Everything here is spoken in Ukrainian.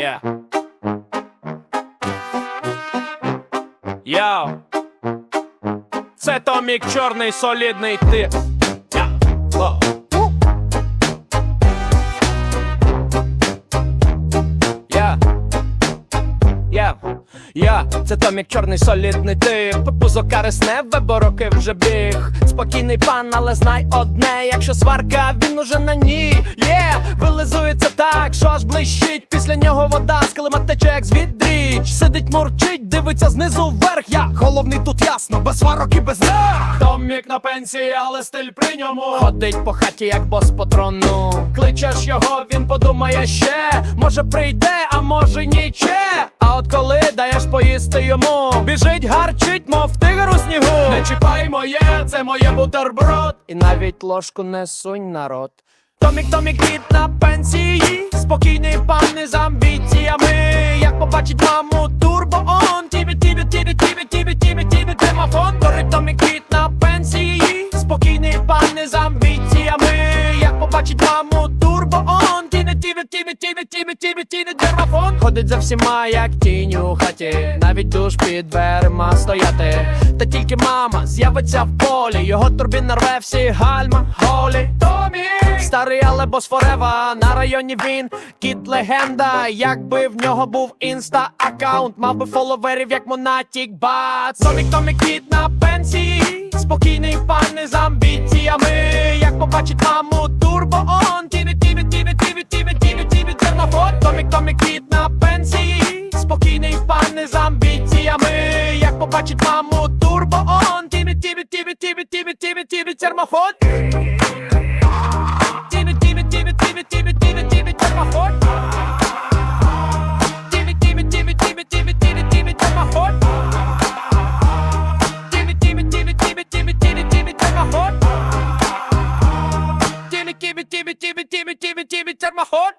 Yeah. Йоу. Це Томік чорний солідний ти. Я. Це Томік чорний солідний тип Пузо карисневе, бо вже біг. Спокійний пан, але знай одне, якщо сварка, він уже на ній. Є, вилизується так, що аж блищить нього вода з тече, як з Сидить, мурчить, дивиться знизу вверх. Я головний тут ясно, без сварок і без нерв Томік на пенсії, але стиль при ньому. Ходить по хаті, як бос по трону. Кличеш його, він подумає ще. Може прийде, а може ніче А от коли даєш поїсти йому Біжить, гарчить, мов тигр у снігу. Не чіпай моє, це моє бутерброд. І навіть ложку не сунь народ. Томік, Томік, кіт на пенсії. Спокійний Як побачить маму, турбо он Тібі, тібі, тібі, тібі, тібі, тібі, тібі, темафон Горить Томік, кіт на пенсії Спокійний пан не з амбіціями Як побачить маму, турбо он Тіне, тібі, тібі, тібі, тібі, тібі, тібі, темафон Ходить за всіма, як тінь у хаті Навіть душ під дверима стояти Та тільки мама з'явиться в полі Його турбін рве всі гальма, голі Старий, але бос форева На районі він кіт легенда Якби в нього був інста аккаунт Мав би фоловерів, як Монатік Бац Томік, Томік, кіт на пенсії Спокійний пан з амбіціями Як побачить маму, турбо он Тіві, тіві, тіві, тіві, тіві, тіві, тіві, тернофон Томік, Томік, кіт на пенсії Спокійний пан з амбіціями Як побачить маму, турбо он Тіві, тіві, тіві, тіві, тіві, тіві, тіві, термофон damn it, damn it, damn it, it, my heart.